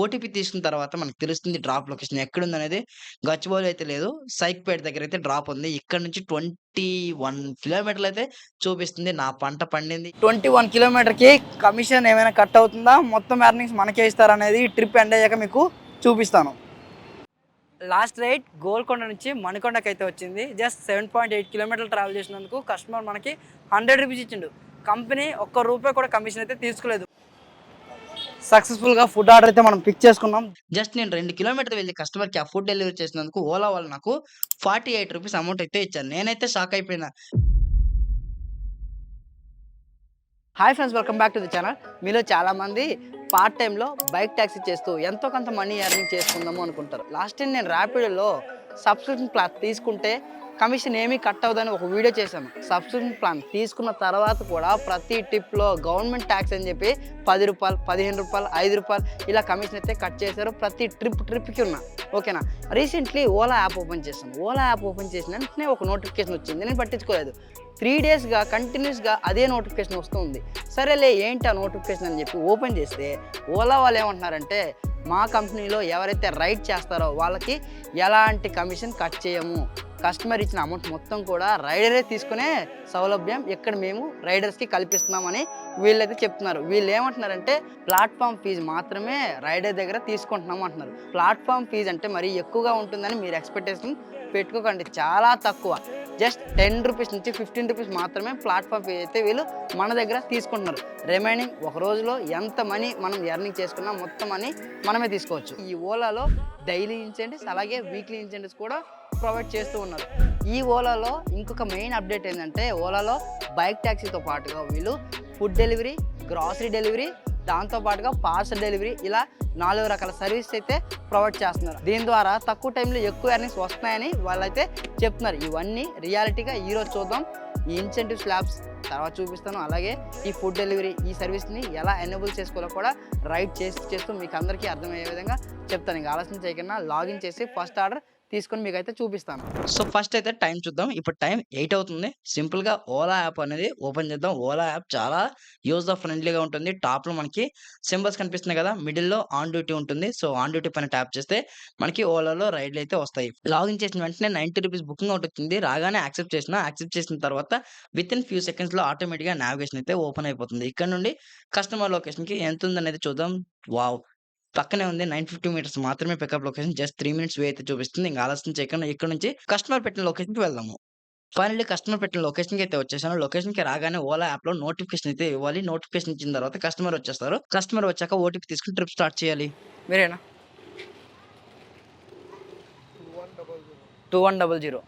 OTP తీసుకున్న తర్వాత మనకు తెలుస్తుంది డ్రాప్ లొకేషన్ ఎక్కడుంది అనేది గచ్చిబౌలి అయితే లేదు. సైక్‌పేట అయితే డ్రాప్ ఉంది. ఇక్కడ నుంచి ట్వంటీ వన్ కిలోమీటర్లు అయితే చూపిస్తుంది. నా పంట పండింది. 21 కిలోమీటర్‌కి కమిషన్ ఏమైనా కట్ అవుతుందా? మొత్తం ఎర్నింగ్స్ మనకే ఇస్తారనేది ట్రిప్ ఎండ్ అయ్యాక మీకు చూపిస్తాను. లాస్ట్ రైట్ గోల్కొండ నుంచి మణికొండకైతే వచ్చింది. జస్ట్ 7.8 కిలోమీటర్లు ట్రావెల్ చేసినందుకు కస్టమర్ మనకి 100 రూపీస్ ఇచ్చిండు. కంపెనీ ఒక్క రూపాయి కూడా కమిషన్ అయితే తీసుకోలేదు. సక్సెస్‌ఫుల్‌గా ఫుడ్ ఆర్డర్ అయితే మనం పిక్ చేసుకున్నాం. జస్ట్ నేను 2 కిలోమీటర్లు వెళ్ళి కస్టమర్‌కి ఆ ఫుడ్ డెలివరీ చేసినందుకు ఓలా వాళ్ళు నాకు 48 రూపీస్ అమౌంట్ అయితే ఇచ్చారు. నేనైతే షాక్ అయిపోయినా. Hi friends welcome back to the channel. మీలో చాలామంది పార్ట్ టైంలో బైక్ ట్యాక్సీ చేస్తూ ఎంతో కొంత మనీ ఎర్నింగ్ చేసుకుందాము అనుకుంటారు. లాస్ట్ టైం నేను ర్యాపిడోలో సబ్స్క్రిప్షన్ ప్లాన్ తీసుకుంటే కమిషన్ ఏమీ కట్ అవ్వదని ఒక వీడియో చేశాను. సబ్స్క్రిప్షన్ ప్లాన్ తీసుకున్న తర్వాత కూడా ప్రతి టిప్‌లో గవర్నమెంట్ ట్యాక్స్ అని చెప్పి పది రూపాయలు పదిహేను రూపాయలు ఐదు రూపాయలు ఇలా కమిషన్ అయితే కట్ చేశారు. ప్రతి ట్రిప్ ట్రిప్‌కి ఉన్న. ఓకేనా? రీసెంట్లీ ఓలా యాప్ ఓపెన్ చేశాను. ఓలా యాప్ ఓపెన్ చేసిన వెంటనే ఒక నోటిఫికేషన్ వచ్చింది. నేను పట్టించుకోలేదు. త్రీ డేస్‌గా కంటిన్యూస్‌గా అదే నోటిఫికేషన్ వస్తూ ఉంది. సరేలే ఏంటి ఆ నోటిఫికేషన్ అని చెప్పి ఓపెన్ చేస్తే ఓలా వాళ్ళు ఏమంటున్నారంటే మా కంపెనీలో ఎవరైతే రైడ్ చేస్తారో వాళ్ళకి ఎలాంటి కమిషన్ కట్ చేయము. కస్టమర్ ఇచ్చిన అమౌంట్ మొత్తం కూడా రైడరే తీసుకునే సౌలభ్యం ఇక్కడ మేము రైడర్స్‌కి కల్పిస్తున్నామని వీళ్ళైతే చెప్తున్నారు. వీళ్ళు ఏమంటున్నారంటే ప్లాట్‌ఫామ్ ఫీజు మాత్రమే రైడర్ దగ్గర తీసుకుంటున్నాం అంటున్నారు. ప్లాట్‌ఫామ్ ఫీజు అంటే మరీ ఎక్కువగా ఉంటుందని మీరు ఎక్స్‌పెక్టేషన్ పెట్టుకోకండి. చాలా తక్కువ. జస్ట్ 10 రూపీస్ నుంచి 15 రూపీస్ మాత్రమే ప్లాట్‌ఫామ్ ఫీ అయితే వీళ్ళు మన దగ్గర తీసుకుంటున్నారు. రిమైనింగ్ ఒక రోజులో ఎంత మనీ మనం ఎర్నింగ్ చేసుకున్నా మొత్తం మనీ మనమే తీసుకోవచ్చు. ఈ ఓలాలో డైలీ ఇన్సెంటివ్స్ అలాగే వీక్లీ ఇన్సెంటివ్స్ కూడా ప్రొవైడ్ చేస్తూ ఉన్నారు. ఈ ఓలాలో ఇంకొక మెయిన్ అప్డేట్ ఏంటంటే ఓలాలో బైక్ ట్యాక్సీతో పాటుగా వీళ్ళు ఫుడ్ డెలివరీ, గ్రాసరీ డెలివరీ దాంతో పాటుగా పార్సల్ డెలివరీ ఇలా నాలుగు రకాల సర్వీస్ అయితే ప్రొవైడ్ చేస్తున్నారు. దీని ద్వారా తక్కువ టైంలో ఎక్కువ ఎర్నింగ్స్ వస్తున్నాయని వాళ్ళైతే చెప్తున్నారు. ఇవన్నీ రియాలిటీగా ఈరోజు చూద్దాం. ఈ ఇన్సెంటివ్ స్లాబ్స్ తర్వాత చూపిస్తాను. అలాగే ఈ ఫుడ్ డెలివరీ ఈ సర్వీస్‌ని ఎలా ఎనేబుల్ చేసుకోవాలో కూడా రైడ్ చేసి చేస్తూ మీకు అందరికీ అర్థమయ్యే విధంగా చెప్తాను. ఇంకా ఆలోచన చేయకుండా లాగిన్ చేసి ఫస్ట్ ఆర్డర్ తీసుకొని అయితే చూపిస్తాను. సో ఫస్ట్ అయితే టైం చూద్దాం. ఇప్పుడు టైం ఎయిట్ అవుతుంది. సింపుల్‌గా ఓలా యాప్ అనేది ఓపెన్ చేద్దాం. ఓలా యాప్ చాలా యూజ్ ఆఫ్ ఫ్రెండ్లీగా ఉంటుంది. టాప్‌లో మనకి సింబల్స్ కనిపిస్తున్నాయి కదా! మిడిల్‌లో ఆన్ డ్యూటీ ఉంటుంది. సో ఆన్ డ్యూటీ పైన ట్యాప్ చేస్తే మనకి ఓలాలో రైడ్‌లు అయితే వస్తాయి. లాగిన్ చేసిన వెంటనే 90 రూపీస్ బుకింగ్ అవుట్ వచ్చింది. రాగానే యాక్సెప్ట్ చేసిన యాక్సెప్ట్ చేసిన తర్వాత విత్ ఇన్ ఫ్యూ సెకండ్స్‌లో ఆటోమేటిక్‌గా నావిగేషన్ అయితే ఓపెన్ అయిపోతుంది. ఇక్కడ నుండి కస్టమర్ లొకేషన్‌కి ఎంత ఉందనేది చూద్దాం. వావ్! పక్కనే ఉంది 950 మీటర్స్ మాత్రమే pickup location. Just 3 minutes way అయితే చూపిస్తుంది. ఇంక ఆలస్యం చేయకుండా ఇక్కడ నుంచి కస్టమర్ పెట్టిన లొకేషన్‌కి వెళ్దాము. ఫైనల్లీ కస్టమర్ పెట్టిన లొకేషన్‌కి అయితే వచ్చేసాను. లొకేషన్‌కి రాగానే ఓలా యాప్‌లో నోటిఫికేషన్ అయితే ఇవ్వాలి. నోటిఫికేషన్ ఇచ్చిన తర్వాత కస్టమర్ వచ్చేస్తారు. కస్టమర్ వచ్చాక ఓటీపీ తీసుకొని ట్రిప్ స్టార్ట్ చేయాలి. మీరేనా? 2100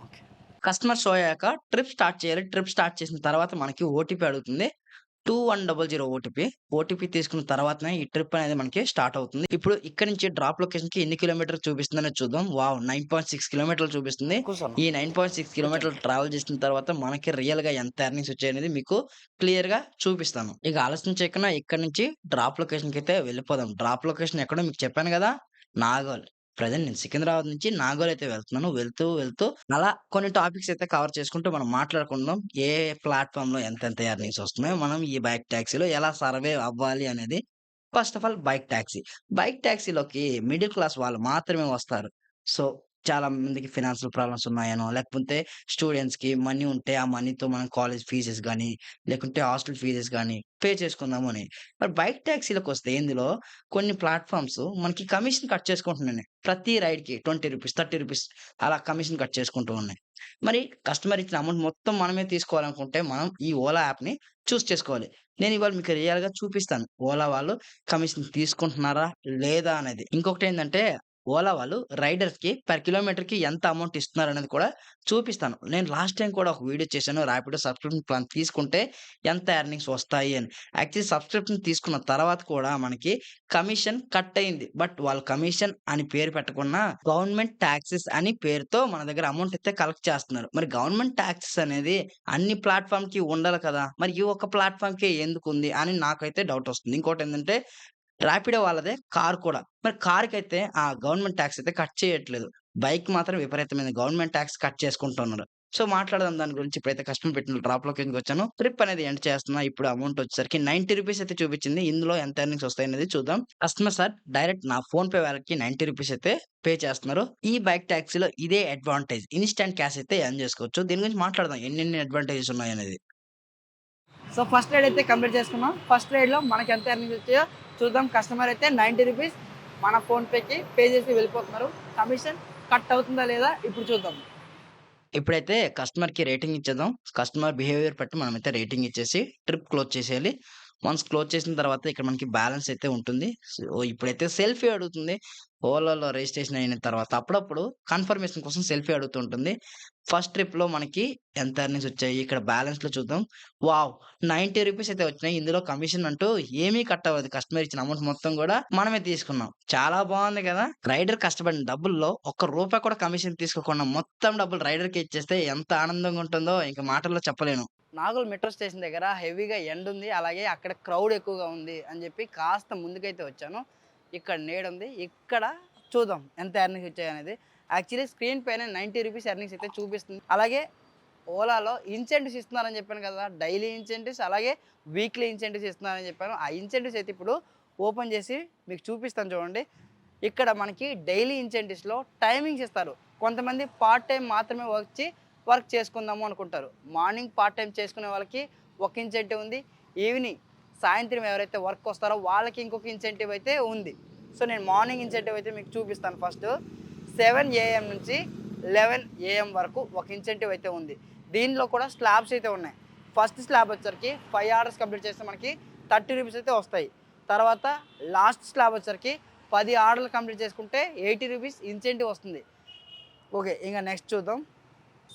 ఓకే. కస్టమర్ షో అయ్యాక ట్రిప్ స్టార్ట్ చేయాలి. ట్రిప్ స్టార్ట్ చేసిన తర్వాత మనకి ఓటీపీ అడుగుతుంది. 2100 ఓటీపీ. ఓటీపీ తీసుకున్న తర్వాతనే ఈ ట్రిప్ అనేది మనకి స్టార్ట్ అవుతుంది. ఇప్పుడు ఇక్కడి నుంచి డ్రాప్ లొకేషన్‌కి ఎన్ని కిలోమీటర్లు చూపిస్తుందనేది చూద్దాం. వావ్! 9.6 కిలోమీటర్లు చూపిస్తుంది. ఈ 9.6 కిలోమీటర్లు ట్రావెల్ చేసిన తర్వాత మనకి రియల్‌గా ఎంత ఎర్నింగ్స్ వచ్చాయనేది మీకు క్లియర్‌గా చూపిస్తాను. ఇక ఆలస్యం చేయకుండా ఇక్కడి నుంచి డ్రాప్ లొకేషన్‌కి అయితే వెళ్ళిపోదాం. డ్రాప్ లొకేషన్ ఎక్కడో మీకు చెప్పాను కదా! నాగోల్. ప్రజెంట్ నేను సికింద్రాబాద్ నుంచి నాగోల్ అయితే వెళ్తున్నాను. వెళ్తూ వెళ్తూ అలా కొన్ని టాపిక్స్ అయితే కవర్ చేసుకుంటూ మనం మాట్లాడుకుందాం. ఏ ప్లాట్‌ఫామ్‌లో ఎంతెంత ఎర్నింగ్స్ వస్తున్నాయో, మనం ఈ బైక్ ట్యాక్సీలో ఎలా సర్వే అవ్వాలి అనేది. First of all bike taxi. Bike ట్యాక్సీలోకి middle class వాళ్ళు మాత్రమే వస్తారు. సో చాలా మందికి ఫినాన్షియల్ ప్రాబ్లమ్స్ ఉన్నాయనో, లేకపోతే స్టూడెంట్స్‌కి మనీ ఉంటే ఆ మనీతో మనం కాలేజ్ ఫీజెస్ కానీ లేకుంటే హాస్టల్ ఫీజెస్ కానీ పే చేసుకుందాము అని. మరి బైక్ టాక్సీలకొస్తే ఇందులో కొన్ని ప్లాట్‌ఫామ్స్ మనకి కమిషన్ కట్ చేసుకుంటున్నాయి. ప్రతి రైడ్‌కి 20 రూపీస్, 30 రూపీస్ అలా కమిషన్ కట్ చేసుకుంటూ ఉన్నాయి. మరి కస్టమర్ ఇచ్చిన అమౌంట్ మొత్తం మనమే తీసుకోవాలనుకుంటే మనం ఈ ఓలా యాప్‌ని చూస్ చేసుకోవాలి. నేను ఇవాళ మీకు రియల్‌గా చూపిస్తాను. ఓలా వాళ్ళు కమిషన్ తీసుకుంటున్నారా? లేదా? అనేది. ఇంకొకటి ఏంటంటే ఓలా వాళ్ళు రైడర్స్‌కి పర్ కిలోమీటర్‌కి ఎంత అమౌంట్ ఇస్తున్నారు అనేది కూడా చూపిస్తాను. నేను లాస్ట్ టైం కూడా ఒక వీడియో చేశాను. ర్యాపిడో సబ్స్క్రిప్షన్ ప్లాన్ తీసుకుంటే ఎంత ఎర్నింగ్స్ వస్తాయి అని. యాక్చువల్లీ సబ్స్క్రిప్షన్ తీసుకున్న తర్వాత కూడా మనకి కమిషన్ కట్ అయింది. బట్ వాళ్ళు కమిషన్ అని పేరు పెట్టకుండా గవర్నమెంట్ టాక్సెస్ అని పేరుతో మన దగ్గర అమౌంట్ అయితే కలెక్ట్ చేస్తున్నారు. మరి గవర్నమెంట్ టాక్సెస్ అనేది అన్ని ప్లాట్‌ఫామ్‌కి ఉండాలి కదా! మరి ఈ ఒక్క ప్లాట్‌ఫామ్‌కే ఎందుకుంది అని నాకైతే డౌట్ వస్తుంది. ఇంకోటి ఏంటంటే ర్యాపిడో వాళ్ళదే కార్ కూడా. మరి కార్కి అయితే ఆ గవర్నమెంట్ ట్యాక్స్ అయితే కట్ చేయట్లేదు. బైక్ మాత్రం విపరీతమైన గవర్నమెంట్ ట్యాక్స్ కట్ చేసుకుంటున్నారు. సో మాట్లాడదాం దాని గురించి. ఇప్పుడైతే కస్టమర్ పెట్టిన డ్రాప్లోకి వచ్చాను? ట్రిప్ అనేది ఎండ్ చేస్తున్నా. ఇప్పుడు అమౌంట్ వచ్చేసరికి నైన్టీ రూపీస్ అయితే చూపించింది. ఇందులో ఎంత ఎర్నింగ్స్ వస్తాయి అనేది చూద్దాం. కస్టమర్ సార్ డైరెక్ట్ నా ఫోన్ పే వాళ్ళకి నైన్టీ రూపీస్ అయితే పే చేస్తున్నారు. ఈ బైక్ ట్యాక్సీలో ఇదే అడ్వాంటేజ్. ఇన్స్టెంట్ క్యాష్ అయితే ఎర్న్ చేసుకోవచ్చు. దీని గురించి మాట్లాడదాం. ఎన్ని అడ్వాంటేజెస్ ఉన్నాయి అనేది. సో ఫస్ట్ రైడ్ అయితే కంప్లీట్ చేసుకున్నాం. ఫస్ట్ రైడ్లో మనకి ఎంత ఎర్నింగ్ వచ్చాయో చూద్దాం. కస్టమర్ అయితే నైంటీ రూపీస్ మన ఫోన్పేకి పే చేసి వెళ్ళిపోతున్నారు. కమిషన్ కట్ అవుతుందా లేదా ఇప్పుడు చూద్దాం. ఇప్పుడైతే కస్టమర్కి రేటింగ్ ఇచ్చేద్దాం. కస్టమర్ బిహేవియర్ బట్టి మనం అయితే రేటింగ్ ఇచ్చేసి ట్రిప్ క్లోజ్ చేసేయాలి. వన్స్ క్లోజ్ చేసిన తర్వాత ఇక్కడ మనకి బ్యాలెన్స్ అయితే ఉంటుంది. సో ఇప్పుడైతే సెల్ఫీ అడుగుతుంది. ఓలాలో రిజిస్ట్రేషన్ అయిన తర్వాత అప్పుడప్పుడు కన్ఫర్మేషన్ కోసం సెల్ఫీ అడుగుతుంటుంది ఫస్ట్ ట్రిప్లో మనకి ఎంత ఎర్నింగ్స్ వచ్చాయి? ఇక్కడ బ్యాలెన్స్లో చూద్దాం. వావ్! నైన్టీ రూపీస్ అయితే వచ్చినాయి. ఇందులో కమిషన్ అంటూ ఏమీ కట్ అవ్వదు. కస్టమర్ ఇచ్చిన అమౌంట్ మొత్తం కూడా మనమే తీసుకున్నాం. చాలా బాగుంది కదా! రైడర్ కష్టపడిన డబ్బుల్లో ఒక్క రూపాయి కూడా కమిషన్ తీసుకోకుండా మొత్తం డబ్బులు రైడర్కి ఇచ్చేస్తే ఎంత ఆనందంగా ఉంటుందో ఇంకా మాటల్లో చెప్పలేను. నాగుల్ మెట్రో స్టేషన్ దగ్గర హెవీగా ఎండ్ ఉంది అలాగే అక్కడ క్రౌడ్ ఎక్కువగా ఉంది అని చెప్పి కాస్త ముందుకైతే వచ్చాను. ఇక్కడ నేడుంది ఉంది ఇక్కడ చూద్దాం ఎంత ఎర్నింగ్స్ వచ్చాయి అనేది. యాక్చువల్లీ స్క్రీన్ పైన నైంటీ రూపీస్ ఎర్నింగ్స్ అయితే చూపిస్తుంది. అలాగే ఓలాలో ఇన్సెంటివ్స్ ఇస్తున్నారని చెప్పాను కదా డైలీ ఇన్సెంటివ్స్ అలాగే వీక్లీ ఇన్సెంటివ్స్ ఇస్తున్నారని చెప్పాను. ఆ ఇన్సెంటివ్స్ అయితే ఇప్పుడు ఓపెన్ చేసి మీకు చూపిస్తాను చూడండి. ఇక్కడ మనకి డైలీ ఇన్సెంటివ్స్లో టైమింగ్స్ ఇస్తారు. కొంతమంది పార్ట్ టైం మాత్రమే వచ్చి వర్క్ చేసుకుందాము అనుకుంటారు. మార్నింగ్ పార్ట్ టైం చేసుకునే వాళ్ళకి ఒక ఇన్సెంటివ్ ఉంది. ఈవినింగ్ సాయంత్రం ఎవరైతే వర్క్ వస్తారో వాళ్ళకి ఇంకొక ఇన్సెంటివ్ అయితే ఉంది. సో నేను మార్నింగ్ ఇన్సెంటివ్ అయితే మీకు చూపిస్తాను ఫస్ట్. సెవెన్ ఏఎం నుంచి లెవెన్ ఏఎం వరకు ఒక ఇన్సెంటివ్ అయితే ఉంది. దీనిలో కూడా స్లాబ్స్ అయితే ఉన్నాయి. ఫస్ట్ స్లాబ్ వచ్చరికి ఫైవ్ ఆర్డర్స్ కంప్లీట్ చేస్తే మనకి థర్టీ రూపీస్ అయితే వస్తాయి. తర్వాత లాస్ట్ స్లాబ్ వచ్చరికి పది ఆర్డర్లు కంప్లీట్ చేసుకుంటే ఎయిటీ రూపీస్ ఇన్సెంటివ్ వస్తుంది. ఓకే ఇంకా నెక్స్ట్ చూద్దాం.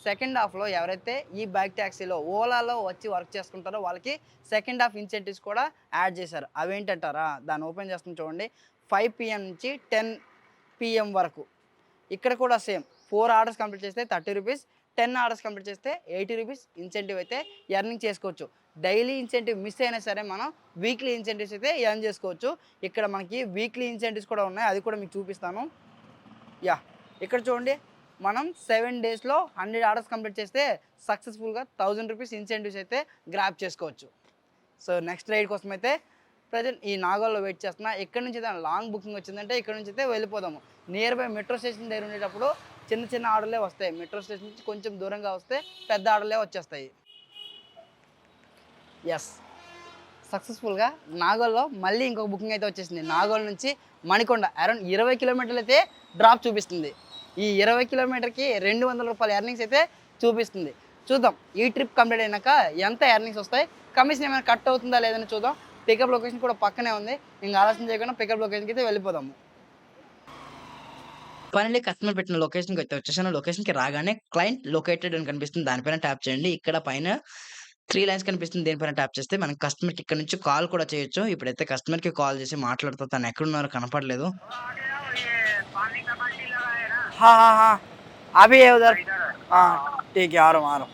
సెకండ్ హాఫ్లో ఎవరైతే ఈ బైక్ ట్యాక్సీలో ఓలాలో వచ్చి వర్క్ చేసుకుంటారో వాళ్ళకి సెకండ్ హాఫ్ ఇన్సెంటివ్స్ కూడా యాడ్ చేశారు. అవేంటంటారా? దాన్ని ఓపెన్ చేస్తాం చూడండి. ఫైవ్ పిఎం నుంచి టెన్ పిఎం వరకు. ఇక్కడ కూడా సేమ్. ఫోర్ ఆర్డర్స్ కంప్లీట్ చేస్తే thirty rupees ten orders complete చేస్తే ఎయిటీ రూపీస్ ఇన్సెంటివ్ అయితే ఎర్నింగ్ చేసుకోవచ్చు. డైలీ ఇన్సెంటివ్ మిస్ అయినా సరే మనం వీక్లీ ఇన్సెంటివ్స్ అయితే ఎర్న్ చేసుకోవచ్చు. ఇక్కడ మనకి వీక్లీ ఇన్సెంటివ్స్ కూడా ఉన్నాయి. అది కూడా మీకు చూపిస్తాను. యా. ఇక్కడ చూడండి. మనం సెవెన్ డేస్లో హండ్రెడ్ ఆర్డర్స్ కంప్లీట్ చేస్తే సక్సెస్ఫుల్గా థౌజండ్ రూపీస్ ఇన్సెంటివ్స్ అయితే గ్రాప్ చేసుకోవచ్చు. సో నెక్స్ట్ రైడ్ కోసం అయితే ప్రజెంట్ ఈ నాగోల్లో వెయిట్ చేస్తున్నా. ఇక్కడ నుంచి అయితే లాంగ్ బుకింగ్ వచ్చిందంటే ఇక్కడ నుంచి అయితే వెళ్ళిపోదాము. నియర్ బై మెట్రో స్టేషన్ దగ్గర ఉండేటప్పుడు చిన్న చిన్న ఆర్డర్లే వస్తాయి. మెట్రో స్టేషన్ నుంచి కొంచెం దూరంగా వస్తే పెద్ద ఆర్డర్లే వచ్చేస్తాయి. ఎస్ సక్సెస్ఫుల్గా నాగోల్లో మళ్ళీ ఇంకొక బుకింగ్ అయితే వచ్చేసింది. నాగోల్ నుంచి మణికొండ అరౌండ్ ఇరవై కిలోమీటర్లు అయితే డ్రాప్ చూపిస్తుంది. ఈ ఇరవై కిలోమీటర్కి రెండు వందల రూపాయల ఎర్నింగ్స్ అయితే చూపిస్తుంది. చూద్దాం. ఈ ట్రిప్ కంప్లీట్ అయినాక ఎంత ఎర్నింగ్స్ వస్తాయి? కమిషన్ ఏమైనా కట్ అవుతుందా లేదని చూద్దాం. పికప్ లొకేషన్ కూడా పక్కనే ఉంది. ఇంకా ఆలోచన చేయకుండా పికప్ లొకేషన్కి అయితే వెళ్ళిపోదాము. ఫైనల్లీ కస్టమర్ పెట్టిన లొకేషన్కి అయితే వచ్చేసాను. లొకేషన్కి రాగానే క్లయింట్ లొకేటెడ్ అని కనిపిస్తుంది. దానిపైన ట్యాప్ చేయండి. ఇక్కడ పైన త్రీ లైన్స్ కనిపిస్తుంది. దీనిపైన ట్యాప్ చేస్తే మనం కస్టమర్కి ఇక్కడ నుంచి కాల్ కూడా చేయొచ్చు. ఇప్పుడైతే కస్టమర్కి కాల్ చేసి మాట్లాడుతూ తను ఎక్కడున్నారో కనపడలేదు. हाँ हाँ हाँ అవి ఏ ఉదర్ టీకే ఆరు ఆరు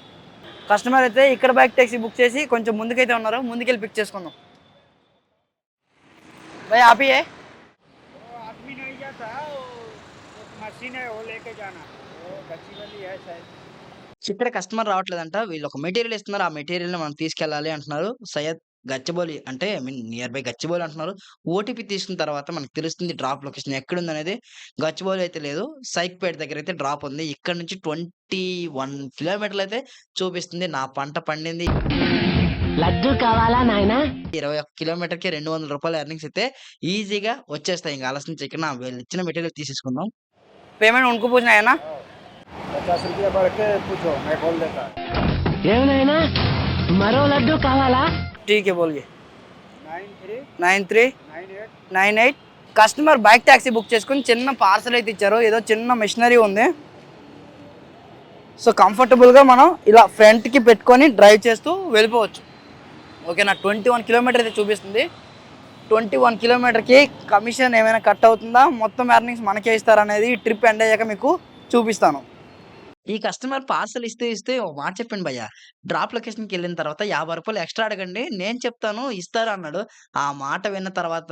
కస్టమర్ అయితే ఇక్కడ బైక్ ట్యాక్సీ బుక్ చేసి కొంచెం ముందుకైతే ఉన్నారు ముందుకెళ్ళి పిక్ చేసుకుందాం భయ్ ఆపి ఏ वो आदमी नहीं जाता वो एक मशीन है वो लेके जाना वो गच्ची वाली है शायद ఇక్కడ కస్టమర్ రావట్లేదంట వీళ్ళు ఒక మెటీరియల్ ఇస్తున్నారు ఆ మెటీరియల్ ని మనం తీసుకెళ్ళాలి అంటున్నారు సయ్యద్ గచ్చిబౌలి అంటే I mean near by Gachibowli అంటున్నారు. ఓటీపీ తీసుకున్న తర్వాత మనకు తెలుస్తుంది డ్రాప్ లొకేషన్ ఎక్కడ ఉంది అనేది గచ్చిబౌలి అయితే లేదు. సైక్పేట దగ్గర అయితే డ్రాప్ ఉంది. ఇక్కడ నుంచి ట్వంటీ వన్ కిలోమీటర్లు అయితే చూపిస్తుంది. నా పంట పండింది. లడ్డు కావాలా నాయన? ఇరవై ఒక్క కిలోమీటర్కి రెండు వందల రూపాయల ఎర్నింగ్స్ అయితే ఈజీగా వచ్చేస్తాయి. ఇంకా ఆలస్యం ఇక్కడ నా వీళ్ళు ఇచ్చిన మెటీరియల్ తీసేసుకుందాం. పేమెంట్ ఉనుకు పూజనాయనా ఏమైనా మరో లడ్డు కావాలా? ठीक है बोलिए nine three nine three nine eight nine eight customer bike taxi book చేసుకుని చిన్న పార్సల్ అయితే ఇచ్చారు ఏదో చిన్న మిషనరీ ఉంది సో కంఫర్టబుల్గా మనం ఇలా ఫ్రంట్కి పెట్టుకొని డ్రైవ్ చేస్తూ వెళ్ళిపోవచ్చు ఓకేనా ట్వంటీ వన్ కిలోమీటర్ అయితే చూపిస్తుంది ట్వంటీ వన్ కిలోమీటర్కి కమిషన్ ఏమైనా కట్ అవుతుందా మొత్తం ఎర్నింగ్స్ మనకే ఇస్తారనేది ట్రిప్ ఎండ్ అయ్యాక మీకు చూపిస్తాను ఈ కస్టమర్ పార్సల్ ఇస్తే ఇస్తే ఓ మాట చెప్పండి భయ్య. డ్రాప్ లొకేషన్‌కి వెళ్ళిన తర్వాత యాభై రూపాయలు ఎక్స్‌ట్రా అడగండి. నేను చెప్తాను ఇస్తారు అన్నాడు. ఆ మాట విన్న తర్వాత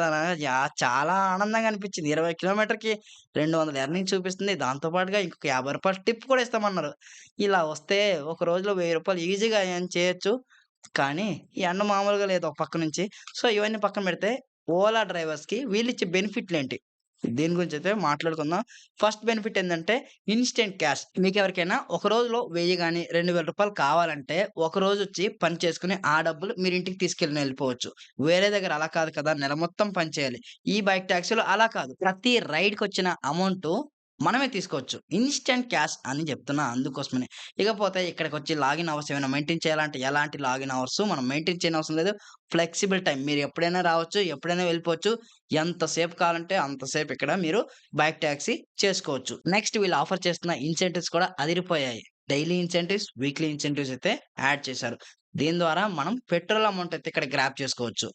చాలా ఆనందంగా అనిపించింది. 20 కిలోమీటర్‌కి 200 ఎర్నింగ్ చూపిస్తుంది. దాంతో పాటుగా ఇంకొక యాభై రూపాయలు టిప్ కూడా ఇస్తామన్నారు. ఇలా వస్తే ఒక రోజులో వెయ్యి రూపాయలు ఈజీగా ఏం చేయొచ్చు. కానీ ఈ ఎండ మామూలుగా లేదు ఒక పక్క నుంచి. సో ఇవన్నీ పక్కన పెడితే ఓలా డ్రైవర్స్‌కి వీళ్ళిచ్చే బెనిఫిట్‌లేంటి? దీని గురించి అయితే మాట్లాడుకుందాం. ఫస్ట్ బెనిఫిట్ ఏంటంటే ఇన్స్టెంట్ క్యాష్. మీకెవరికైనా ఒక రోజులో వెయ్యగానే రెండు వేల రూపాయలు కావాలంటే ఒక రోజు వచ్చి పని చేసుకుని ఆ డబ్బులు మీరు ఇంటికి తీసుకెళ్ళి వెళ్ళిపోవచ్చు. వేరే దగ్గర అలా కాదు కదా! నెల మొత్తం పని చేయాలి. ఈ బైక్ టాక్సీలో అలా కాదు. ప్రతి రైడ్‌కొచ్చిన అమౌంట్ మనమే తీసుకోవచ్చు. ఇన్స్టెంట్ క్యాష్ అని చెప్తున్నా అందుకోసమనే. ఇకపోతే ఇక్కడికి వచ్చి లాగిన్ అవర్స్ ఏమైనా మెయింటైన్ చేయాలంటే ఎలాంటి లాగిన్ అవర్స్ మనం మెయింటైన్ చేయనవసరం లేదు. ఫ్లెక్సిబుల్ టైం మీరు ఎప్పుడైనా రావచ్చు. ఎప్పుడైనా వెళ్ళిపోవచ్చు. ఎంతసేపు కావాలంటే అంతసేపు ఇక్కడ మీరు బైక్ టాక్సీ చేసుకోవచ్చు. నెక్స్ట్ వీళ్ళు ఆఫర్ చేస్తున్న ఇన్సెంటివ్స్ కూడా అదిరిపోయాయి. డైలీ ఇన్సెంటివ్స్, వీక్లీ ఇన్సెంటివ్స్ అయితే యాడ్ చేశారు. దీని ద్వారా మనం పెట్రోల్ అమౌంట్ అయితే ఇక్కడ గ్రాప్ చేసుకోవచ్చు.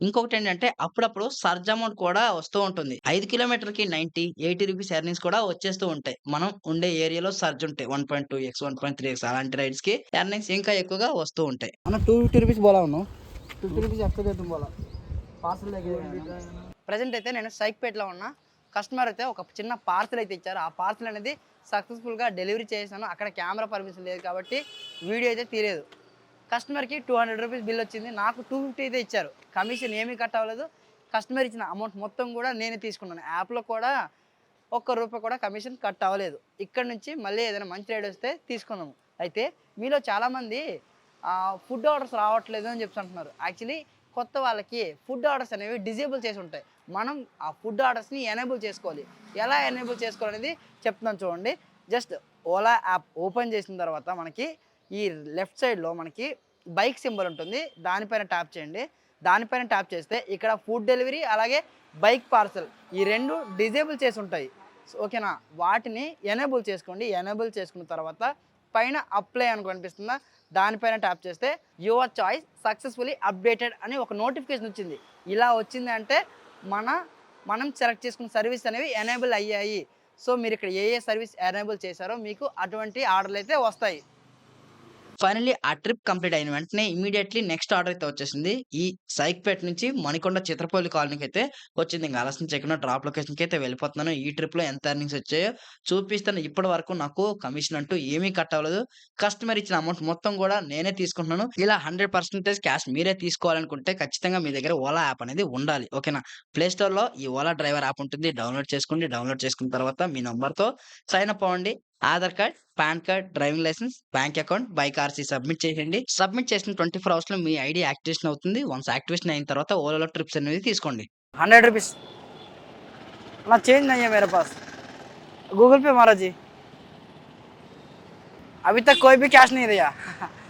ఇంకొకటేంటంటే అప్పుడప్పుడు సర్జ్ అమౌంట్ కూడా వస్తూ ఉంటుంది. 5 కిలోమీటర్‌కి 90, 80 రూపీస్ ఎర్నింగ్స్ కూడా వచ్చేస్తూ ఉంటాయి. మనం ఉండే ఏరియాలో సర్జ్ ఉంటే 1.2ఎక్స్, 1.3ఎక్స్ అలాంటి రైడ్స్‌కి ఎర్నింగ్స్ ఇంకా ఎక్కువగా వస్తూ ఉంటాయి. అన్న టూ ఫిఫ్టీ రూపీస్ బోలా ఉన్నావు ఫిఫ్టీ రూపీస్ ఎక్కువ చేద్దాం బోలా. పార్సల్ ప్రజెంట్ అయితే నేను సైక్పేట్లో ఉన్నా కస్టమర్ అయితే ఒక చిన్న పార్సల్ అయితే ఇచ్చారు. ఆ పార్సల్ అనేది సక్సెస్ఫుల్గా డెలివరీ చేశాను. అక్కడ కెమెరా పర్మిషన్ లేదు కాబట్టి వీడియో అయితే తీయలేదు. కస్టమర్కి టూ హండ్రెడ్ రూపీస్ బిల్ వచ్చింది. నాకు టూ ఫిఫ్టీ అయితే ఇచ్చారు. కమిషన్ ఏమీ కట్ అవ్వలేదు. కస్టమర్ ఇచ్చిన అమౌంట్ మొత్తం కూడా నేనే తీసుకున్నాను. యాప్లో కూడా ఒక్క రూపాయి కూడా కమిషన్ కట్ అవ్వలేదు. ఇక్కడ నుంచి మళ్ళీ ఏదైనా మంచి రైడ్ వస్తే తీసుకున్నాము. అయితే మీలో చాలామంది ఫుడ్ ఆర్డర్స్ రావట్లేదు అని చెప్తుంటున్నారు యాక్చువల్లీ కొత్త వాళ్ళకి ఫుడ్ ఆర్డర్స్ అనేవి డిజేబుల్ చేసి ఉంటాయి. మనం ఆ ఫుడ్ ఆర్డర్స్ని ఎనేబుల్ చేసుకోవాలి. ఎలా ఎనేబుల్ చేసుకోవాలనేది చెప్తున్నాను చూడండి. జస్ట్ ఓలా యాప్ ఓపెన్ చేసిన తర్వాత మనకి ఈ లెఫ్ట్ సైడ్లో మనకి బైక్ సింబల్ ఉంటుంది. దానిపైన ట్యాప్ చేయండి. దానిపైన ట్యాప్ చేస్తే ఇక్కడ ఫుడ్ డెలివరీ అలాగే బైక్ పార్సల్ ఈ రెండు డిజేబుల్ చేసి ఉంటాయి. ఓకేనా? వాటిని ఎనేబుల్ చేసుకోండి. ఎనేబుల్ చేసుకున్న తర్వాత పైన అప్లై అని కనిపిస్తుందా? దానిపైన ట్యాప్ చేస్తే యువర్ చాయిస్ సక్సెస్ఫుల్లీ అప్డేటెడ్ అని ఒక నోటిఫికేషన్ వచ్చింది. ఇలా వచ్చింది అంటే మన మనం సెలెక్ట్ చేసుకున్న సర్వీస్ అనేవి ఎనేబుల్ అయ్యాయి. సో మీరు ఇక్కడ ఏ ఏ సర్వీస్ ఎనేబుల్ చేశారో మీకు అటువంటి ఆర్డర్లు అయితే వస్తాయి. ఫైనలీ ఆ ట్రిప్ కంప్లీట్ అయిన వెంటనే ఇమీడియట్లీ నెక్స్ట్ ఆర్డర్ అయితే వచ్చేసింది. ఈ సైక్‌పేట్ నుంచి మణికొండ చిత్రపల్లి కాలనీకి అయితే వచ్చింది. ఇంకా ఆలస్యం చేయకుండా డ్రాప్ లొకేషన్‌కి అయితే వెళ్ళిపోతున్నాను. ఈ ట్రిప్‌లో ఎంత ఎర్నింగ్స్ వచ్చాయో చూపిస్తాను. ఇప్పటి వరకు నాకు కమిషన్ అంటూ ఏమీ కట్ అవ్వలేదు. కస్టమర్ ఇచ్చిన అమౌంట్ మొత్తం కూడా నేనే తీసుకుంటున్నాను. ఇలా 100% క్యాష్ మీరే తీసుకోవాలనుకుంటే ఖచ్చితంగా మీ దగ్గర ఓలా యాప్ అనేది ఉండాలి. ఓకేనా? ప్లే స్టోర్‌లో ఈ ఓలా డ్రైవర్ యాప్ ఉంటుంది. డౌన్‌లోడ్ చేసుకోండి. డౌన్‌లోడ్ చేసుకున్న తర్వాత మీ నంబర్‌తో సైన్ అప్ అవ్వండి. Aadhaar card, PAN card, driving licence, bank account, bike RC submit చేసేయండి. సబ్మిట్ చేసిన 24 అవర్స్‌లో మీ ఐడీ యాక్టివేషన్ అవుతుంది. వన్స్ యాక్టివేషన్ అయిన తర్వాత ఓలాలో ట్రిప్స్ అనేది తీసుకోండి. हंड्रेड रुपीज़ ना चेंज नहीं है मेरे पास गूगल पे मारा जी अभी तक कोई भी कैश नहीं दिया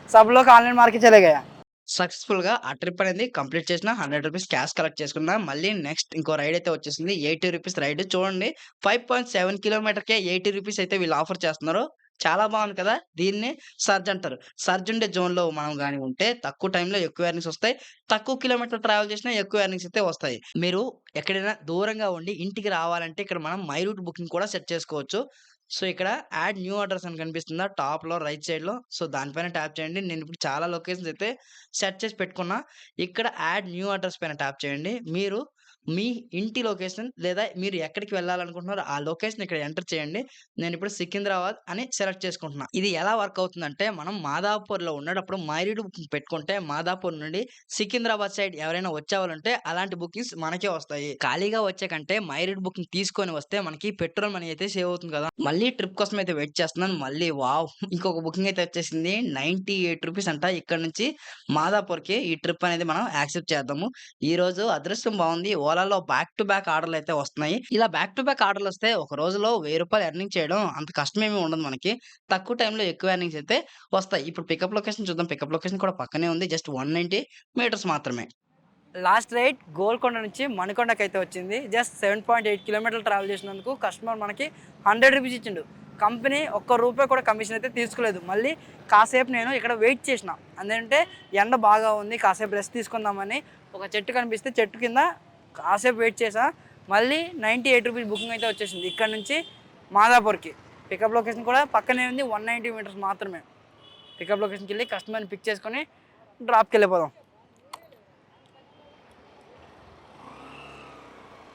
सब लोग ऑनलाइन मार के चले गया సక్సెస్‌ఫుల్‌గా ఆ ట్రిప్ అనేది కంప్లీట్ చేసిన. హండ్రెడ్ రూపీస్ క్యాష్ కలెక్ట్ చేసుకున్నా. మళ్ళీ నెక్స్ట్ ఇంకో రైడ్ అయితే వచ్చేసింది. ఎయిటీ రూపీస్ రైడ్ చూడండి. 5.7 కిలోమీటర్‌కే ఎయిటీ రూపీస్ అయితే వీళ్ళు ఆఫర్ చేస్తున్నారు. చాలా బాగుంది కదా! దీన్ని సర్జ్ అంటారు. సర్జ్ ఉండే జోన్‌లో మనం కానీ ఉంటే తక్కువ టైంలో ఎక్కువ ఎర్నింగ్స్ వస్తాయి. తక్కువ కిలోమీటర్లు ట్రావెల్ చేసినా ఎక్కువ ఎర్నింగ్స్ అయితే వస్తాయి. మీరు ఎక్కడైనా దూరంగా ఉండి ఇంటికి రావాలంటే ఇక్కడ మనం మై రూట్ బుకింగ్ కూడా సెట్ చేసుకోవచ్చు. సో ఇక్కడ యాడ్ న్యూ అడ్రస్ అని కనిపిస్తుందా టాప్‌లో రైట్ సైడ్‌లో. సో దానిపైన ట్యాప్ చేయండి. నేను ఇప్పుడు చాలా లొకేషన్స్ అయితే సెర్చ్ చేసి పెట్టుకున్నా. ఇక్కడ యాడ్ న్యూ అడ్రస్ పైన ట్యాప్ చేయండి. మీరు మీ ఇంటి లొకేషన్ లేదా మీరు ఎక్కడికి వెళ్ళాలనుకుంటున్నారో ఆ లొకేషన్ ఇక్కడ ఎంటర్ చేయండి. నేను ఇప్పుడు సికింద్రాబాద్ అని సెలెక్ట్ చేసుకుంటున్నాను ఇది ఎలా వర్క్ అవుతుందంటే మనం మాదాపూర్‌లో ఉండేటప్పుడు మైరీడ్ బుకింగ్ పెట్టుకుంటే మాదాపూర్ నుండి సికింద్రాబాద్ సైడ్ ఎవరైనా వచ్చేవాళ్ళంటే అలాంటి బుకింగ్స్ మనకే వస్తాయి. ఖాళీగా వచ్చే కంటే మైరీడ్ బుకింగ్ తీసుకొని వస్తే మనకి పెట్రోల్ మనీ అయితే సేవ్ అవుతుంది కదా! మళ్ళీ ట్రిప్ కోసం అయితే వెయిట్ చేస్తున్నాను. మళ్ళీ వావ్! ఇంకొక బుకింగ్ అయితే వచ్చేసింది. నైన్టీ ఎయిట్ రూపీస్ అంట. ఇక్కడ నుంచి మాదాపూర్‌కి ఈ ట్రిప్ అనేది మనం యాక్సెప్ట్ చేద్దాము. ఈరోజు అదృష్టం బాగుంది. ఓలాలో బ్యాక్ టు బ్యాక్ ఆర్డర్‌లు అయితే వస్తున్నాయి. ఇలా బ్యాక్ టు బ్యాక్ ఆర్డర్‌లు వస్తే ఒక రోజులో వెయ్యి రూపాయలు ఎర్నింగ్ చేయడం అంత కష్టమేమీ ఉండదు మనకి. తక్కువ టైంలో ఎక్కువ ఎర్నింగ్స్ అయితే వస్తాయి. ఇప్పుడు పికప్ లొకేషన్ చూద్దాం. పికప్ లొకేషన్ కూడా పక్కనే ఉంది. జస్ట్ 190 మీటర్స్ మాత్రమే. లాస్ట్ రైట్ గోల్కొండ నుంచి మణికొండకి అయితే వచ్చింది జస్ట్ సెవెన్ పాయింట్ ఎయిట్ కిలోమీటర్లు ట్రావెల్ చేసినందుకు కస్టమర్ మనకి హండ్రెడ్ రూపీస్ ఇచ్చిండు కంపెనీ ఒక్క రూపాయి కూడా కమిషన్ అయితే తీసుకోలేదు మళ్ళీ కాసేపు నేను ఇక్కడ వెయిట్ చేసిన అందుకంటే ఎండ బాగా ఉంది కాసేపు రెస్ట్ తీసుకుందామని ఒక చెట్టు కనిపిస్తే చెట్టు కింద కాసేపు వెయిట్ చేసా. మళ్ళీ నైంటీ ఎయిట్ రూపీస్ బుకింగ్ అయితే వచ్చేసింది. ఇక్కడ నుంచి మాదాపూర్కి. పికప్ లొకేషన్ కూడా పక్కనే ఉంది. వన్ నైంటీ మీటర్స్ మాత్రమే. పికప్ లొకేషన్కి వెళ్ళి కస్టమర్ని పిక్ చేసుకొని డ్రాప్కి వెళ్ళిపోదాం.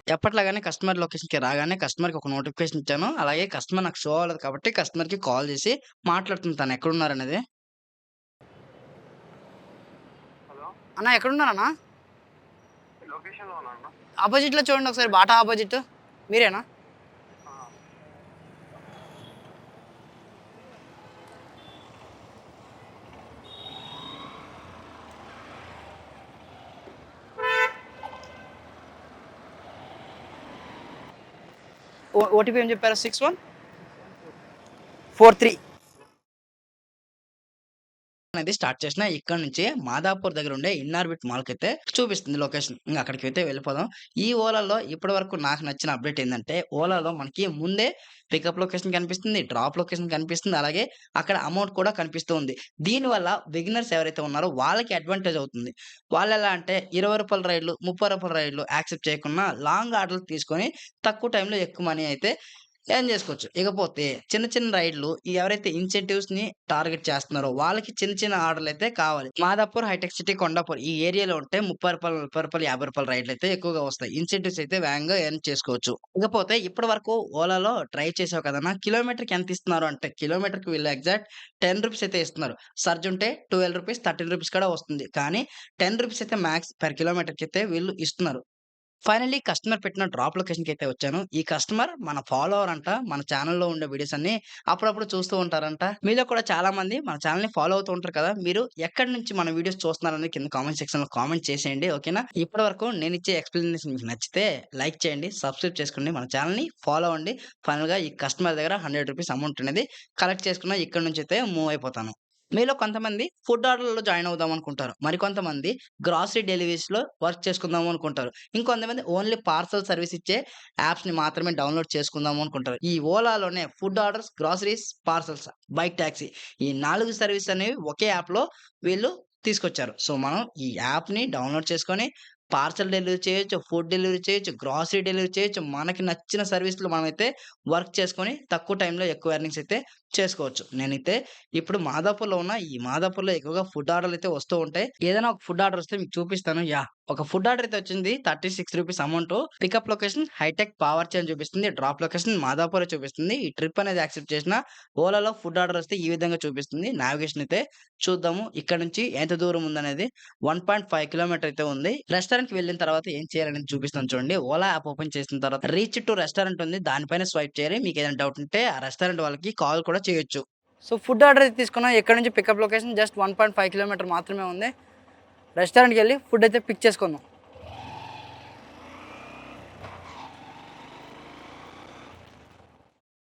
ఎప్పట్లాగానే కస్టమర్ లొకేషన్‌కి రాగానే కస్టమర్‌కి ఒక నోటిఫికేషన్ ఇచ్చాను. అలాగే కస్టమర్ నాకు షో అవ్వలేదు కాబట్టి కస్టమర్‌కి కాల్ చేసి మాట్లాడుతుంది తను ఎక్కడున్నారనేది. హలో? అన్న ఎక్కడున్నారన్నా? ఆపోజిట్లో చూడండి ఒకసారి బాటా ఆపోజిట్ మీరేనా? ఓటీపీ ఏం చెప్పారు? సిక్స్ వన్ ఫోర్ త్రీ అనేది స్టార్ట్ చేసిన ఇక్కడ నుంచి మాదాపూర్ దగ్గర ఉండే ఇన్నార్బిట్ మాల్కి అయితే చూపిస్తుంది లొకేషన్. ఇంకా అక్కడికి అయితే వెళ్ళిపోదాం. ఈ ఓలాలో ఇప్పటి వరకు నాకు నచ్చిన అప్డేట్ ఏంటంటే ఓలాలో మనకి ముందే పికప్ లొకేషన్ కనిపిస్తుంది డ్రాప్ లొకేషన్ కనిపిస్తుంది అలాగే అక్కడ అమౌంట్ కూడా కనిపిస్తూ ఉంది. దీనివల్ల బిగినర్స్ ఎవరైతే ఉన్నారో వాళ్ళకి అడ్వాంటేజ్ అవుతుంది. వాళ్ళు ఎలా అంటే ఇరవై రూపాయల రైడ్లు ముప్పై రూపాయల రైడ్లు యాక్సెప్ట్ చేయకుండా లాంగ్ ఆర్డర్లు తీసుకొని తక్కువ టైంలో ఎక్కువ మనీ అయితే ఎర్న్ చేసుకోవచ్చు. ఇకపోతే చిన్న చిన్న రైడ్లు ఎవరైతే ఇన్సెంటివ్స్ని టార్గెట్ చేస్తున్నారో వాళ్ళకి చిన్న చిన్న ఆర్డర్లు అయితే కావాలి. మాదాపూర్ హైటెక్ సిటీ కొండాపూర్ ఈ ఏరియాలో ఉంటే ముప్పై రూపాయలు ముప్పై రూపాయలు యాభై రూపాయల రైడ్లు అయితే ఎక్కువగా వస్తాయి. ఇన్సెంటివ్స్ అయితే వేగంగా ఎర్న్ చేసుకోవచ్చు. ఇకపోతే ఇప్పటి వరకు ఓలాలో ట్రై చేసావు కదన్నా కిలోమీటర్కి ఎంత ఇస్తున్నారు అంటే కిలోమీటర్కి వీళ్ళు ఎగ్జాక్ట్ టెన్ రూపీస్ అయితే ఇస్తున్నారు. సర్జ్ ఉంటే ట్వెల్వ్ రూపీస్ థర్టీన్ రూపీస్ కూడా వస్తుంది. కానీ టెన్ రూపీస్ అయితే మ్యాక్స్ పర్ కిలోమీటర్కి అయితే వీళ్ళు ఇస్తున్నారు. ఫైనల్లీ కస్టమర్ పెట్టిన డ్రాప్ లొకేషన్‌కి అయితే వచ్చాను. ఈ కస్టమర్ మన ఫాలోవర్ అంట. మన ఛానల్లో ఉండే వీడియోస్ అన్ని అప్పుడప్పుడు చూస్తూ ఉంటారంట. మీలో కూడా చాలా మంది మన ఛానల్ని ఫాలో అవుతూ ఉంటారు కదా! మీరు ఎక్కడి నుంచి మన వీడియోస్ చూస్తున్నారని కింద కామెంట్ సెక్షన్‌లో కామెంట్ చేసేయండి. ఓకేనా? ఇప్పటి వరకు నేను ఇచ్చే ఎక్స్ప్లెనేషన్ మీకు నచ్చితే లైక్ చేయండి. సబ్స్క్రైబ్ చేసుకోండి. మన ఛానల్ని ఫాలో అవ్వండి. ఫైనల్‌గా ఈ కస్టమర్ దగ్గర హండ్రెడ్ రూపీస్ అమౌంట్ అనేది కలెక్ట్ చేసుకున్న ఇక్కడ నుంచి అయితే మూవ్ అయిపోతాను. మీలో కొంతమంది ఫుడ్ ఆర్డర్‌లలో జాయిన్ అవుదాం అనుకుంటారు. మరికొంతమంది గ్రాసరీ డెలివరీస్‌లో వర్క్ చేసుకుందాం అనుకుంటారు. ఇంకొంతమంది ఓన్లీ పార్సెల్ సర్వీస్ ఇచ్చే యాప్స్‌ని మాత్రమే డౌన్‌లోడ్ చేసుకుందాం అనుకుంటారు. ఈ ఓలాలోనే food orders, groceries, parcels, bike taxi ఈ నాలుగు సర్వీస్ అనేవి ఒకే యాప్‌లో వీళ్ళు తీసుకొచ్చారు. సో, మనం ఈ యాప్‌ని డౌన్‌లోడ్ చేసుకొని పార్సెల్ డెలివరీ చేయొచ్చు, ఫుడ్ డెలివరీ చేయొచ్చు, గ్రాసరీ డెలివరీ చేయొచ్చు. మనకి నచ్చిన సర్వీస్లు మనమైతే వర్క్ చేసుకొని తక్కువ టైంలో ఎక్కువ ఎర్నింగ్స్ అయితే చేసుకోవచ్చు. నేనైతే ఇప్పుడు మాదాపూర్‌లో ఉన్న ఈ మాదాపూర్‌లో ఎక్కువగా ఫుడ్ ఆర్డర్‌లు అయితే వస్తూ ఉంటాయి. ఏదైనా ఒక ఫుడ్ ఆర్డర్ వస్తే మీకు చూపిస్తాను. యా ఒక ఫుడ్ ఆర్డర్ అయితే వచ్చింది. Thirty six rupees amount. Pickup location hitech power అని చూపిస్తుంది. డ్రాప్ లొకేషన్ మాదాపూర్ చూపిస్తుంది. ఈ ట్రిప్ అనేది యాక్సెప్ట్ చేసిన ఓలాలో ఫుడ్ ఆర్డర్ వస్తే ఈ విధంగా చూపిస్తుంది. నావిగేషన్ అయితే చూద్దాము. ఇక్కడ నుంచి ఎంత దూరం ఉందనేది 1.5 కిలోమీటర్ అయితే ఉంది. రెస్టారెంట్‌కి వెళ్ళిన తర్వాత ఏం చేయాలనేది చూపిస్తాను చూడండి. ఓలా యాప్ ఓపెన్ చేసిన తర్వాత రీచ్ టు రెస్టారెంట్ ఉంది. దానిపైన స్వైప్ చేయాలి. మీకు ఏదైనా డౌట్ ఉంటే ఆ రెస్టారెంట్ వాళ్ళకి కాల్ కూడా చేయొచ్చు. సో, ఫుడ్ ఆర్డర్ అయితే తీసుకున్నాం. ఇక్కడ నుంచి పికప్ లొకేషన్ జస్ట్ 1.5 కిలోమీటర్ మాత్రమే ఉంది. రెస్టారెంట్‌కి వెళ్ళి ఫుడ్ అయితే పిక్ చేసుకుందాం.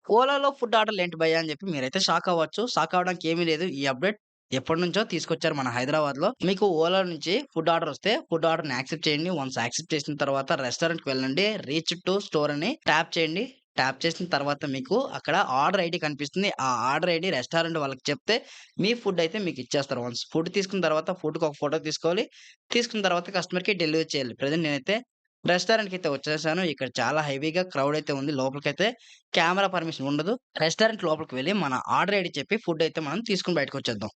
ఓలాలో ఫుడ్ ఆర్డర్‌లు ఏంటి భయ్య అని చెప్పి మీరైతే షాక్ అవ్వచ్చు. షాక్ అవ్వడానికి ఏమీ లేదు. ఈ అప్డేట్ ఎప్పటి నుంచో తీసుకొచ్చారు మన హైదరాబాద్‌లో. మీకు ఓలా నుంచి ఫుడ్ ఆర్డర్ వస్తే ఫుడ్ ఆర్డర్‌ని యాక్సెప్ట్ చేయండి. వన్స్ యాక్సెప్ట్ చేసిన తర్వాత రెస్టారెంట్‌కి వెళ్ళండి. రీచ్ టు స్టోర్ అని ట్యాప్ చేయండి. ట్యాప్ చేసిన తర్వాత మీకు అక్కడ ఆర్డర్ ఐడి కనిపిస్తుంది. ఆ ఆర్డర్ ఐడి రెస్టారెంట్ వాళ్ళకి చెప్తే మీ ఫుడ్ అయితే మీకు ఇచ్చేస్తారు. వన్స్ ఫుడ్ తీసుకున్న తర్వాత ఫుడ్‌కి ఒక ఫోటో తీసుకోవాలి. తీసుకున్న తర్వాత కస్టమర్‌కి డెలివరీ చేయాలి. ప్రజెంట్ నేనైతే రెస్టారెంట్‌కి అయితే వచ్చేసాను. ఇక్కడ చాలా హెవీగా క్రౌడ్ అయితే ఉంది. లోపలికైతే కెమెరా పర్మిషన్ ఉండదు. రెస్టారెంట్ లోపలికి వెళ్ళి మన ఆర్డర్ ఐడి చెప్పి ఫుడ్ అయితే మనం తీసుకొని బయటకొచ్చేద్దాం.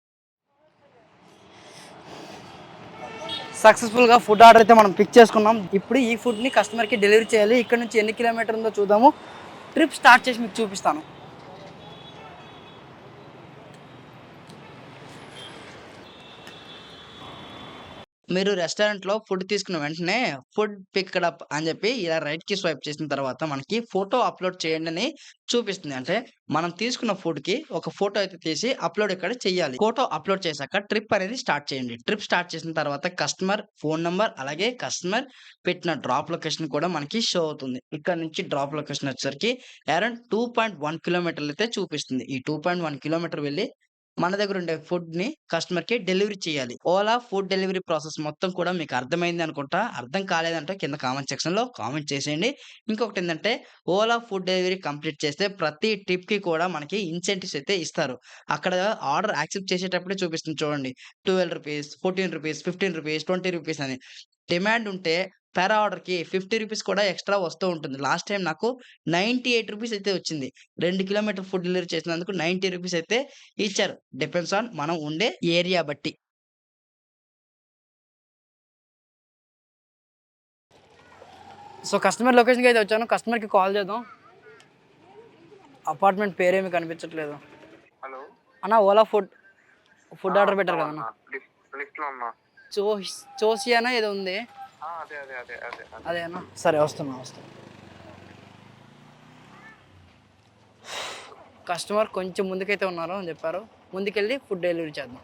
సక్సెస్‌ఫుల్‌గా ఫుడ్ ఆర్డర్ అయితే మనం పిక్ చేసుకున్నాం. ఇప్పుడు ఈ ఫుడ్‌ని కస్టమర్‌కి డెలివరీ చేయాలి. ఇక్కడ నుంచి ఎన్ని కిలోమీటర్ ఉందో చూద్దాము. ట్రిప్ స్టార్ట్ చేసి మీకు చూపిస్తాను. మీరు రెస్టారెంట్‌లో ఫుడ్ తీసుకున్న వెంటనే ఫుడ్ పిక్డ్ అప్ అని చెప్పి ఇలా రైట్‌కి స్వైప్ చేసిన తర్వాత మనకి ఫోటో అప్‌లోడ్ చేయండి అని చూపిస్తుంది. అంటే మనం తీసుకున్న ఫుడ్‌కి ఒక ఫోటో అయితే తీసి అప్‌లోడ్ ఇక్కడ చేయాలి. ఫోటో అప్‌లోడ్ చేశాక ట్రిప్ అనేది స్టార్ట్ చేయండి. ట్రిప్ స్టార్ట్ చేసిన తర్వాత కస్టమర్ ఫోన్ నెంబర్ అలాగే కస్టమర్ పెట్టిన డ్రాప్ లొకేషన్ కూడా మనకి షో అవుతుంది. ఇక్కడ నుంచి డ్రాప్ లొకేషన్ వచ్చేసరికి అరౌండ్ 2.1 కిలోమీటర్లు అయితే చూపిస్తుంది. ఈ 2.1 కిలోమీటర్ వెళ్ళి మన దగ్గర ఉండే ఫుడ్‌ని కస్టమర్‌కి డెలివరీ చేయాలి. ఓలా ఫుడ్ డెలివరీ ప్రాసెస్ మొత్తం కూడా మీకు అర్థమైంది అనుకుంటా. అర్థం కాలేదంటే కింద కామెంట్ సెక్షన్‌లో కామెంట్ చేసేయండి. ఇంకొకటి ఏంటంటే ఓలా ఫుడ్ డెలివరీ కంప్లీట్ చేస్తే ప్రతి ట్రిప్‌కి కూడా మనకి ఇన్సెంటివ్స్ అయితే ఇస్తారు. అక్కడ ఆర్డర్ యాక్సెప్ట్ చేసేటప్పుడే చూపిస్తుంది చూడండి. Twelve rupees fourteen rupees fifteen rupees twenty rupees అని. డిమాండ్ ఉంటే పెర్ ఆర్డర్‌కి 50 రూపీస్ కూడా ఎక్స్‌ట్రా వస్తూ ఉంటుంది. లాస్ట్ టైమ్ నాకు 98 రూపీస్ అయితే వచ్చింది. 2 కిలోమీటర్ ఫుడ్ డెలివరీ చేసినందుకు 90 రూపీస్ అయితే ఇచ్చారు. డిపెండ్స్ ఆన్ మనం ఉండే ఏరియా బట్టి. సో కస్టమర్ లొకేషన్‌కి అయితే వచ్చాను. కస్టమర్‌కి కాల్ చేద్దాం. అపార్ట్మెంట్ పేరేమి కనిపించట్లేదు. హలో అన్న ఓలా ఫుడ్ ఫుడ్ ఆర్డర్ పెట్టారు కదా అన్న. చోసియానా ఏదో ఉంది. ఆ, అదే అదే అదే అదే అదే అదే అన్న. సరే వస్తున్నా వస్తున్నా. కస్టమర్ కొంచెం ముందుకైతే ఉన్నారు అని చెప్పారు. ముందుకెళ్ళి ఫుడ్ డెలివరీ చేద్దాం.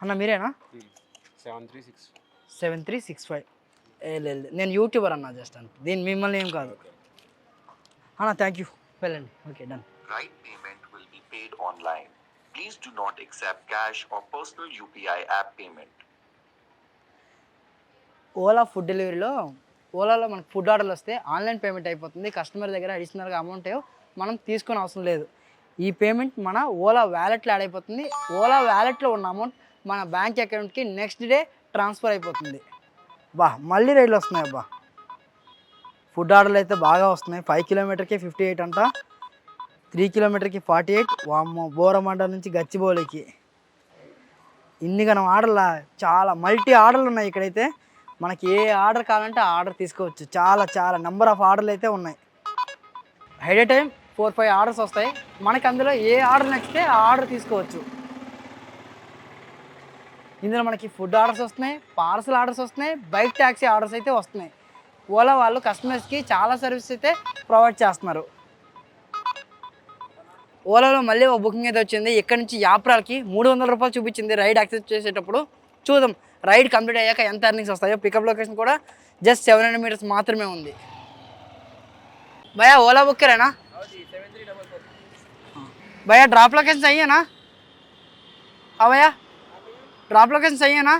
అన్న మీరేనా? Seven three six seven three six five లేదు నేను యూట్యూబర్ అన్న జస్ట్ అంత దీని మిమ్మల్ని ఏం కాదు అన్న థ్యాంక్ యూ వెళ్ళండి okay done Right payment will be paid online. Please do not accept cash Ola food డెలివరీలో ఓలాలో మనకు ఫుడ్ ఆర్డర్లు వస్తే ఆన్లైన్ పేమెంట్ అయిపోతుంది. కస్టమర్ దగ్గర అడిషనల్గా అమౌంట్ మనం తీసుకునే అవసరం లేదు. ఈ పేమెంట్ మన ఓలా వ్యాలెట్లో యాడ్ అయిపోతుంది. ఓలా వ్యాలెట్లో ఉన్న అమౌంట్ మన బ్యాంక్ అకౌంట్కి నెక్స్ట్ డే ట్రాన్స్ఫర్ అయిపోతుంది. బా మళ్ళీ రైళ్ళు వస్తున్నాయి అబ్బా. ఫుడ్ ఆర్డర్లు అయితే బాగా వస్తున్నాయి. ఫైవ్ కిలోమీటర్కి ఫిఫ్టీ ఎయిట్ అంట. త్రీ కిలోమీటర్కి ఫార్టీ ఎయిట్. వామ్మో బోరమండ నుంచి గచ్చిబౌలికి. ఇన్ని గనం ఆర్డర్లా చాలా మల్టీ ఆర్డర్లు ఉన్నాయి ఇక్కడైతే. మనకి ఏ ఆర్డర్ కావాలంటే ఆ ఆర్డర్ తీసుకోవచ్చు. చాలా చాలా నెంబర్ ఆఫ్ ఆర్డర్లు అయితే ఉన్నాయి. At a time four five orders వస్తాయి. మనకి అందులో ఏ ఆర్డర్ నచ్చితే ఆ ఆర్డర్ తీసుకోవచ్చు. ఇందులో మనకి ఫుడ్ ఆర్డర్స్ వస్తున్నాయి పార్సల్ ఆర్డర్స్ వస్తున్నాయి బైక్ ట్యాక్సీ ఆర్డర్స్ అయితే వస్తున్నాయి. ఓలా వాళ్ళు కస్టమర్స్కి చాలా సర్వీస్ అయితే ప్రొవైడ్ చేస్తున్నారు. ఓలాలో మళ్ళీ ఒక బుకింగ్ అయితే వచ్చింది. ఇక్కడ నుంచి యాప్రాల్కి మూడు వందల రూపాయలు చూపించింది. రైడ్ యాక్సెస్ చేసేటప్పుడు చూద్దాం. రైడ్ కంప్లీట్ అయ్యాక ఎంత ఎర్నింగ్స్ వస్తాయో పికప్ లొకేషన్ కూడా జస్ట్ సెవెన్ హండ్రెడ్ మీటర్స్ మాత్రమే ఉంది భయ్యా ఓలా बुक करे ना भैया ड्रॉप लोकेशन सही है ना हाँ भैया ड्रॉप लोकेशन सही है ना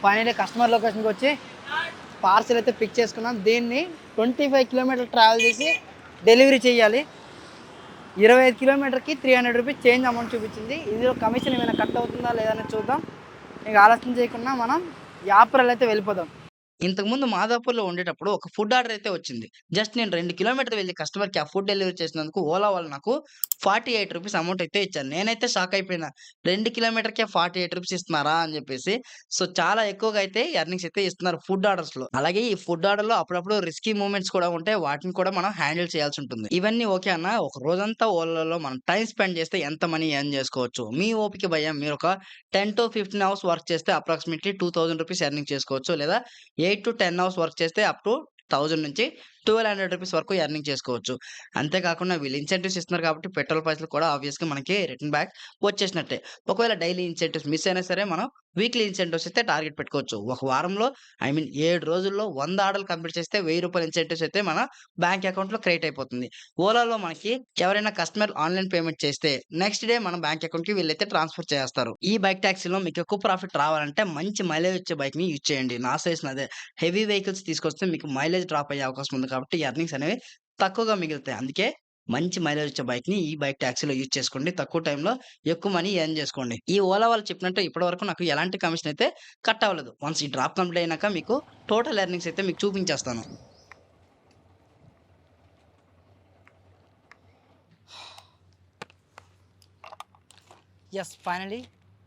ఫైనలీ కస్టమర్ లొకేషన్కి వచ్చి పార్సల్ అయితే పిక్ చేసుకున్నాం దీన్ని ట్వంటీ ఫైవ్ కిలోమీటర్ ట్రావెల్ చేసి డెలివరీ చేయాలి ఇరవై ఐదు కిలోమీటర్కి three hundred rupees change amount చూపించింది. ఇందులో కమిషన్ ఏమైనా కట్ అవుతుందా లేదా చూద్దాం. ఇంకా ఆలోచన చేయకుండా మనం యాప్రల్ అయితే వెళ్ళిపోదాం. ఇంతకుముందు మాదాపూర్‌లో ఉండేటప్పుడు ఒక ఫుడ్ ఆర్డర్ అయితే వచ్చింది. జస్ట్ నేను రెండు కిలోమీటర్ వెళ్ళి కస్టమర్‌కి ఆ ఫుడ్ డెలివరీ చేసినందుకు ఓలా వాళ్ళు నాకు 48 రూపీస్ అమౌంట్ అయితే ఇచ్చాను నేనైతే షాక్ అయిపోయినా. రెండు కిలోమీటర్‌కే 48 రూపీస్ ఇస్తున్నారా అని చెప్పేసి. సో చాలా ఎక్కువగా అయితే ఎర్నింగ్స్ అయితే ఇస్తున్నారు ఫుడ్ ఆర్డర్స్‌లో. అలాగే ఈ ఫుడ్ ఆర్డర్‌లో అప్పుడప్పుడు రిస్కీ మూమెంట్స్ కూడా ఉంటాయి. వాటిని కూడా మనం హ్యాండిల్ చేయాల్సి ఉంటుంది. ఇవన్నీ ఓకే అన్న. ఒక రోజంతా ఓలాలో మనం టైం స్పెండ్ చేస్తే ఎంత మనీ ఎర్న్ చేసుకోవచ్చు. మీ ఓపిక భయం మీరు ఒక 10-15 అవర్స్ వర్క్ చేస్తే అప్రాక్సిమేట్‌లీ 2000 రూపీస్ ఎర్నింగ్ చేసుకోవచ్చు. లేదా eight to ten hours work చేస్తే అప్ టు థౌజండ్ నుంచి 1200 రూపీస్ వరకు ఎర్నింగ్ చేసుకోవచ్చు. అంతే కాకుండా వీళ్ళు ఇన్సెంటివ్స్ ఇస్తున్నారు కాబట్టి పెట్రోల్ ప్రైస్లు కూడా ఆబ్వియస్‌గా మనకి రిటర్న్ బ్యాక్ వచ్చేసినట్టే. ఒకవేళ డైలీ ఇన్సెంటివ్స్ మిస్ అయినా సరే మనం వీక్లీ ఇన్సెంటివ్స్ అయితే టార్గెట్ పెట్టుకోవచ్చు. ఒక వారంలో ఐ మీన్ ఏడు రోజుల్లో వంద ఆర్డర్‌లు కంప్లీట్ చేస్తే వెయ్యి రూపాయల ఇన్సెంటివ్స్ అయితే మన బ్యాంక్ అకౌంట్‌లో క్రెడిట్ అయిపోతుంది. ఓలాలో మనకి ఎవరైనా కస్టమర్ ఆన్‌లైన్ పేమెంట్ చేస్తే నెక్స్ట్ డే మన బ్యాంక్ అకౌంట్‌కి వీళ్ళైతే ట్రాన్స్‌ఫర్ చేస్తారు. ఈ బైక్ ట్యాక్సీలో మీకు ఎక్కువ ప్రాఫిట్ రావాలంటే మంచి మైలేజ్ వచ్చే బైక్‌ని యూజ్ చేయండి. నా సజెషన్ అదే. హెవీ వెహికల్స్ తీసుకొస్తే మీకు మైలేజ్ డ్రాప్ అయ్యే అవకాశం ఉంది కాబట్టి ఎర్నింగ్స్ అనేవి తక్కువగా మిగులుతాయి. అందుకే మంచి మైలేజ్ వచ్చే బైక్‌ని ఈ బైక్ టాక్సీలో యూజ్ చేసుకోండి. తక్కువ టైంలో ఎక్కువ మనీ ఎర్న్ చేసుకోండి. ఈ ఓలా వాళ్ళు చెప్పినట్టు ఇప్పటివరకు నాకు ఎలాంటి కమిషన్ అయితే కట్ అవ్వలేదు. వన్స్ ఈ డ్రాప్ కంప్లీట్ అయినాక మీకు టోటల్ ఎర్నింగ్స్ అయితే మీకు చూపించేస్తాను. ఎస్ ఫైనలీ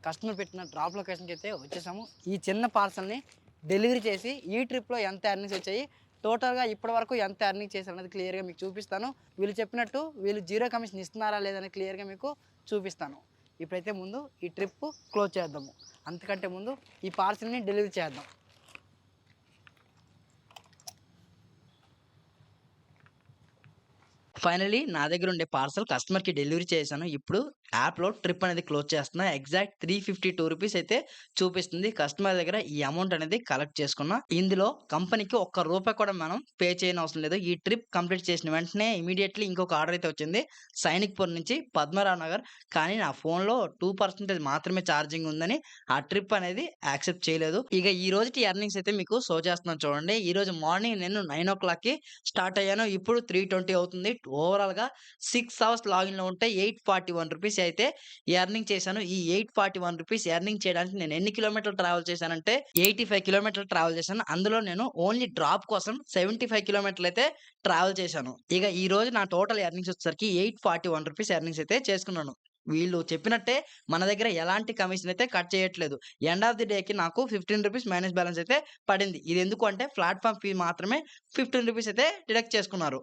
కస్టమర్ పెట్టిన డ్రాప్ లొకేషన్‌కి అయితే వచ్చేసాము. ఈ చిన్న పార్సల్‌ని డెలివరీ చేసి ఈ ట్రిప్‌లో ఎంత ఎర్నింగ్స్ వచ్చాయి, టోటల్‌గా ఇప్పటి వరకు ఎంత ఎర్నింగ్ చేశారనేది క్లియర్‌గా మీకు చూపిస్తాను. వీళ్ళు చెప్పినట్టు వీళ్ళు జీరో కమిషన్ ఇస్తున్నారా లేదని క్లియర్‌గా మీకు చూపిస్తాను. ఇప్పుడైతే ముందు ఈ ట్రిప్ క్లోజ్ చేద్దాము. అంతకంటే ముందు ఈ పార్సిల్ని డెలివరీ చేద్దాం. ఫైనలీ నా దగ్గర ఉండే పార్సల్ కస్టమర్‌కి డెలివరీ చేశాను. ఇప్పుడు యాప్‌లో ట్రిప్ అనేది క్లోజ్ చేస్తున్నా. ఎగ్జాక్ట్ 352 రూపీస్ అయితే చూపిస్తుంది. కస్టమర్ దగ్గర ఈ అమౌంట్ అనేది కలెక్ట్ చేసుకున్నా. ఇందులో కంపెనీకి ఒక్క రూపాయి కూడా మనం పే చేయనవసరం లేదు. ఈ ట్రిప్ కంప్లీట్ చేసిన వెంటనే ఇమీడియట్లీ ఇంకొక ఆర్డర్ అయితే వచ్చింది. సైనిక్పూర్ నుంచి పద్మరావు నగర్. కానీ నా ఫోన్‌లో టూ పర్సెంటేజ్ మాత్రమే ఛార్జింగ్ ఉందని ఆ ట్రిప్ అనేది యాక్సెప్ట్ చేయలేదు. ఇక ఈ రోజుకి ఎర్నింగ్స్ అయితే మీకు షో చేస్తున్నాను చూడండి. ఈరోజు మార్నింగ్ నేను 9:00కి స్టార్ట్ అయ్యాను. ఇప్పుడు 3:20 అవుతుంది. ఓవరాల్‌గా సిక్స్ అవర్స్ లాగిన్‌లో ఉంటే 841 రూపీస్ అయితే ఎర్నింగ్ చేశాను. ఈ 841 రూపీస్ ఎర్నింగ్ చేయడానికి నేను ఎన్ని కిలోమీటర్లు ట్రావెల్ చేశానంటే 85 కిలోమీటర్లు ట్రావెల్ చేశాను. అందులో నేను ఓన్లీ డ్రాప్ కోసం సెవెంటీ ఫైవ్ కిలోమీటర్లు అయితే ట్రావెల్ చేశాను. ఇక ఈ రోజు నా టోటల్ ఎర్నింగ్స్ వచ్చేసరికి 841 రూపీస్ ఎర్నింగ్స్ అయితే చేసుకున్నాను. వీళ్ళు చెప్పినట్టే మన దగ్గర ఎలాంటి కమిషన్ అయితే కట్ చేయట్లేదు. ఎండ్ ఆఫ్ ది డేకి నాకు 15 రూపీస్ మైనస్ బ్యాలెన్స్ అయితే పడింది. ఇది ఎందుకు అంటే ప్లాట్ఫామ్ ఫీ మాత్రమే 15 రూపీస్ అయితే డిడక్ట్ చేసుకున్నారు.